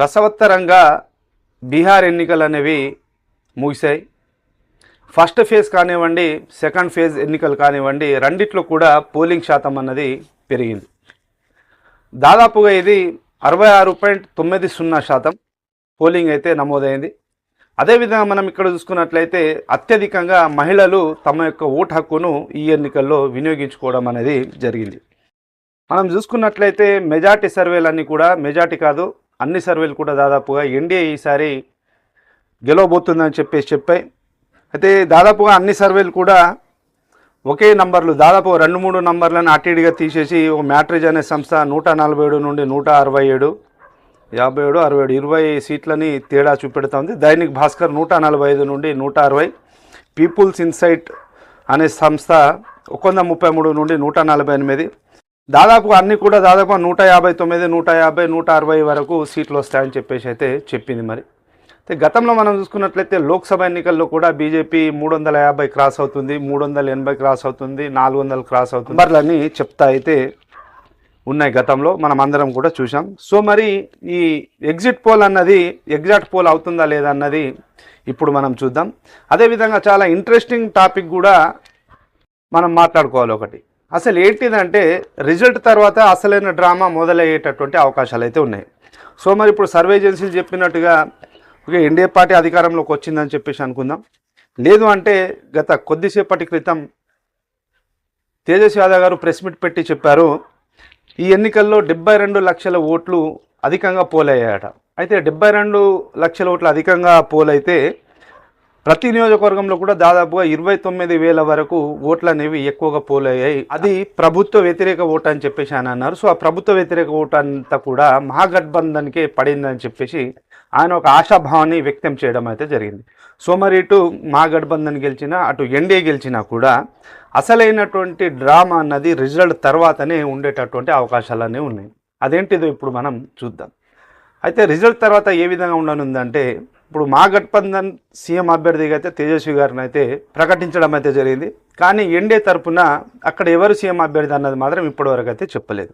రసవత్తరంగా బీహార్ ఎన్నికలు అనేవి ముగిశాయి. ఫస్ట్ ఫేజ్ కానివ్వండి సెకండ్ ఫేజ్ ఎన్నికలు కానివ్వండి రెండిట్లో కూడా పోలింగ్ శాతం అన్నది పెరిగింది. దాదాపుగా ఇది అరవై ఆరు పాయింట్ తొమ్మిది సున్నా శాతం పోలింగ్ అయితే నమోదైంది. అదేవిధంగా మనం ఇక్కడ చూసుకున్నట్లయితే అత్యధికంగా మహిళలు తమ యొక్క ఓటు హక్కును ఈ ఎన్నికల్లో వినియోగించుకోవడం అనేది జరిగింది. మనం చూసుకున్నట్లయితే మెజార్టీ సర్వేలన్నీ కూడా మెజార్టీ కాదు అన్ని సర్వేలు కూడా దాదాపుగా ఎన్డీఏ ఈసారి గెలవబోతుందని చెప్పేసి చెప్పాయి. అయితే దాదాపుగా అన్ని సర్వేలు కూడా ఒకే నంబర్లు దాదాపు రెండు మూడు నంబర్లను అటీడిగా తీసేసి ఒక మ్యాట్రిజ్ అనే సంస్థ నూట నలభై ఏడు నుండి నూట అరవై ఏడు యాభై ఏడు అరవై ఏడు ఇరవై సీట్లని తేడా చూపెడుతోంది దైనిక్ భాస్కర్ నూట నలభై ఐదు నుండి నూట అరవై పీపుల్స్ ఇన్సైట్ అనే సంస్థ ఒక వంద ముప్పై మూడు నుండి నూట నలభై ఎనిమిది దాదాపు అన్ని కూడా దాదాపు నూట యాభై తొమ్మిది నూట యాభై నూట అరవై వరకు సీట్లు వస్తాయని చెప్పేసి అయితే చెప్పింది మరి. అయితే గతంలో మనం చూసుకున్నట్లయితే లోక్సభ ఎన్నికల్లో కూడా బీజేపీ మూడు వందల యాభై క్రాస్ అవుతుంది మూడు వందల ఎనభై క్రాస్ అవుతుంది నాలుగు వందలు క్రాస్ అవుతుంది. నంబర్లన్నీ చెప్తా అయితే ఉన్నాయి గతంలో మనం అందరం కూడా చూసాం సో మరి ఈ ఎగ్జిట్ పోల్ అన్నది ఎగ్జాక్ట్ పోల్ అవుతుందా లేదా అన్నది ఇప్పుడు మనం చూద్దాం. అదేవిధంగా చాలా ఇంట్రెస్టింగ్ టాపిక్ కూడా మనం మాట్లాడుకోవాలి ఒకటి. అసలు ఏంటిదంటే రిజల్ట్ తర్వాత అసలైన డ్రామా మొదలయ్యేటటువంటి అవకాశాలు అయితే ఉన్నాయి. సో మరి ఇప్పుడు సర్వే ఏజెన్సీలు చెప్పినట్టుగా ఓకే ఎన్డీఏ పార్టీ అధికారంలోకి వచ్చిందని చెప్పేసి అనుకుందాం. లేదు అంటే గత కొద్దిసేపటి క్రితం తేజస్వి యాదవ్ గారు ప్రెస్ మీట్ పెట్టి చెప్పారు ఈ ఎన్నికల్లో డెబ్బై రెండు లక్షల ఓట్లు అధికంగా పోలయ్యాయట. అయితే డెబ్బై రెండు లక్షల ఓట్లు అధికంగా పోలైతే ప్రతి నియోజకవర్గంలో కూడా దాదాపుగా ఇరవై తొమ్మిది వేల వరకు ఓట్లు అనేవి ఎక్కువగా పోలయ్యాయి. అది ప్రభుత్వ వ్యతిరేక ఓటు అని చెప్పేసి ఆయన అన్నారు. సో ఆ ప్రభుత్వ వ్యతిరేక ఓటు అంతా కూడా మహాగఠబంధన్కే పడిందని చెప్పేసి ఆయన ఒక ఆశాభావాన్ని వ్యక్తం చేయడం అయితే జరిగింది. సో మరి ఇటు మహాగఠబంధన్ గెలిచినా అటు ఎన్డీఏ గెలిచినా కూడా అసలైనటువంటి డ్రామా అన్నది రిజల్ట్ తర్వాతనే ఉండేటటువంటి అవకాశాలన్నీ ఉన్నాయి. అదేంటిదో ఇప్పుడు మనం చూద్దాం. అయితే రిజల్ట్ తర్వాత ఏ విధంగా ఉండనుందంటే ఇప్పుడు మా గట్బంధన్ సీఎం అభ్యర్థిగా అయితే తేజస్వి గారిని అయితే ప్రకటించడం అయితే జరిగింది. కానీ ఎండే తరపున అక్కడ ఎవరు సీఎం అభ్యర్థి అన్నది మాత్రం ఇప్పటివరకు అయితే చెప్పలేదు.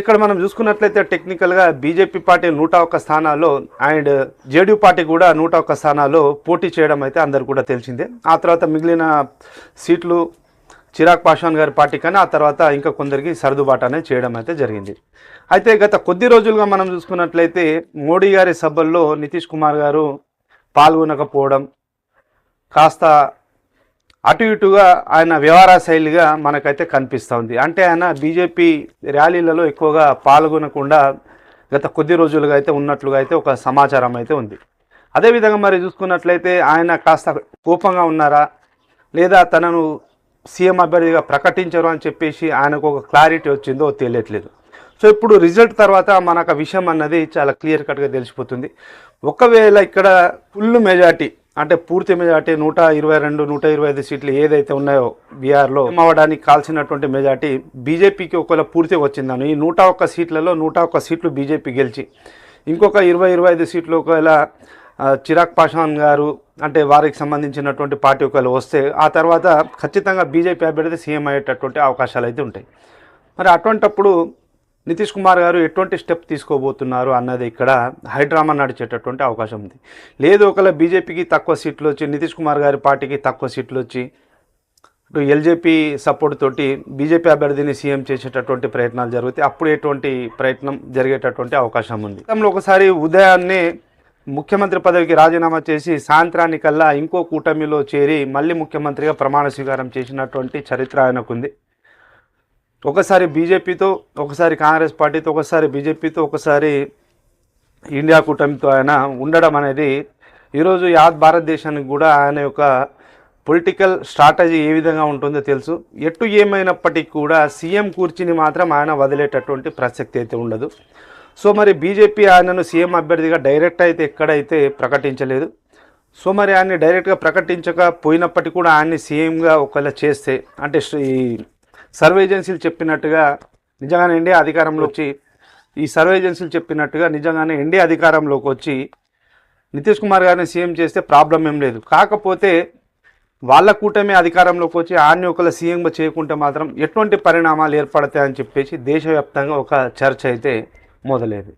ఇక్కడ మనం చూసుకున్నట్లయితే టెక్నికల్గా బీజేపీ పార్టీ నూట ఒక్క స్థానాల్లో అండ్ జేడీ పార్టీ కూడా నూట ఒక్క స్థానాల్లో పోటీ చేయడం అయితే అందరు కూడా తెలిసిందే. ఆ తర్వాత మిగిలిన సీట్లు చిరాగ్ పాస్వాన్ గారి పార్టీ కానీ ఆ తర్వాత ఇంకా కొందరికి సర్దుబాటు అనేది చేయడం అయితే జరిగింది. అయితే గత కొద్ది రోజులుగా మనం చూసుకున్నట్లయితే మోడీ గారి సభల్లో నితీష్ కుమార్ గారు పాల్గొనకపోవడం కాస్త అటు ఇటుగా ఆయన వ్యవహార శైలిగా మనకైతే కనిపిస్తూ ఉంది. అంటే ఆయన బీజేపీ ర్యాలీలలో ఎక్కువగా పాల్గొనకుండా గత కొద్ది రోజులుగా అయితే ఉన్నట్లుగా అయితే ఒక సమాచారం అయితే ఉంది. అదేవిధంగా మరి చూసుకున్నట్లయితే ఆయన కాస్త కోపంగా ఉన్నారా? లేదా తనను సీఎం అభ్యర్థిగా ప్రకటించరు అని చెప్పేసి ఆయనకు ఒక క్లారిటీ వచ్చిందో తెలియట్లేదు. సో ఇప్పుడు రిజల్ట్ తర్వాత మనకు విషయం అన్నది చాలా క్లియర్ కట్గా తెలిసిపోతుంది. ఒకవేళ ఇక్కడ ఫుల్ మెజార్టీ అంటే పూర్తి మెజార్టీ నూట ఇరవై రెండు నూట ఇరవై ఐదు సీట్లు ఏదైతే ఉన్నాయో బీఆర్లో అవ్వడానికి కాల్సినటువంటి మెజార్టీ బీజేపీకి ఒకవేళ పూర్తిగా వచ్చిందాను ఈ నూట ఒక్క సీట్లలో నూట ఒక్క సీట్లు బీజేపీ గెలిచి ఇంకొక ఇరవై ఇరవై ఐదు సీట్లు ఒకవేళ చిరాగ్ పాస్వాన్ గారు అంటే వారికి సంబంధించినటువంటి పార్టీ ఒకవేళ వస్తే ఆ తర్వాత ఖచ్చితంగా బీజేపీ అభ్యర్థి సీఎం అయ్యేటటువంటి అవకాశాలు అయితే ఉంటాయి. మరి అటువంటప్పుడు నితీష్ కుమార్ గారు ఎటువంటి స్టెప్ తీసుకోబోతున్నారు అన్నది ఇక్కడ హైడ్రామా నడిచేటటువంటి అవకాశం ఉంది. లేదు ఒకవేళ బీజేపీకి తక్కువ సీట్లు వచ్చి నితీష్ కుమార్ గారి పార్టీకి తక్కువ సీట్లు వచ్చి ఇటు ఎల్జేపీ సపోర్ట్ తోటి బీజేపీ అభ్యర్థిని సీఎం చేసేటటువంటి ప్రయత్నాలు జరుగుతాయి. అప్పుడు ఎటువంటి ప్రయత్నం జరిగేటటువంటి అవకాశం ఉంది. గతంలో ఒకసారి ఉదయాన్నే ముఖ్యమంత్రి పదవికి రాజీనామా చేసి సాయంత్రానికల్లా ఇంకో కూటమిలో చేరి మళ్ళీ ముఖ్యమంత్రిగా ప్రమాణ స్వీకారం చేసినటువంటి చరిత్ర ఆయనకుంది. ఒకసారి బీజేపీతో ఒకసారి కాంగ్రెస్ పార్టీతో ఒకసారి బీజేపీతో ఒకసారి ఇండియా కూటమితో ఆయన ఉండడం అనేది ఈరోజు యాద్ భారతదేశానికి కూడా ఆయన యొక్క పొలిటికల్ స్ట్రాటజీ ఏ విధంగా ఉంటుందో తెలుసు. ఎటు ఏమైనప్పటికీ కూడా సీఎం కూర్చుని మాత్రం ఆయన వదిలేటటువంటి ప్రసక్తి అయితే ఉండదు. సో మరి బీజేపీ ఆయనను సీఎం అభ్యర్థిగా డైరెక్ట్ అయితే ఎక్కడైతే ప్రకటించలేదు. సో మరి ఆయన్ని డైరెక్ట్గా ప్రకటించకపోయినప్పటికీ కూడా ఆయన్ని సీఎంగా ఒకవేళ చేస్తే అంటే ఈ సర్వే ఏజెన్సీలు చెప్పినట్టుగా నిజంగానే ఇండియా అధికారంలో వచ్చి ఈ సర్వే ఏజెన్సీలు చెప్పినట్టుగా నిజంగానే ఇండియా అధికారంలోకి వచ్చి నితీష్ కుమార్ గారిని సీఎం చేస్తే ప్రాబ్లం ఏం లేదు. కాకపోతే వాళ్ళ కూటమి అధికారంలోకి వచ్చి ఆన్ని ఒకళ్ళ సీఎంగా చేయకుంటే మాత్రం ఎటువంటి పరిణామాలు ఏర్పడతాయని చెప్పేసి దేశవ్యాప్తంగా ఒక చర్చ అయితే మొదలైంది.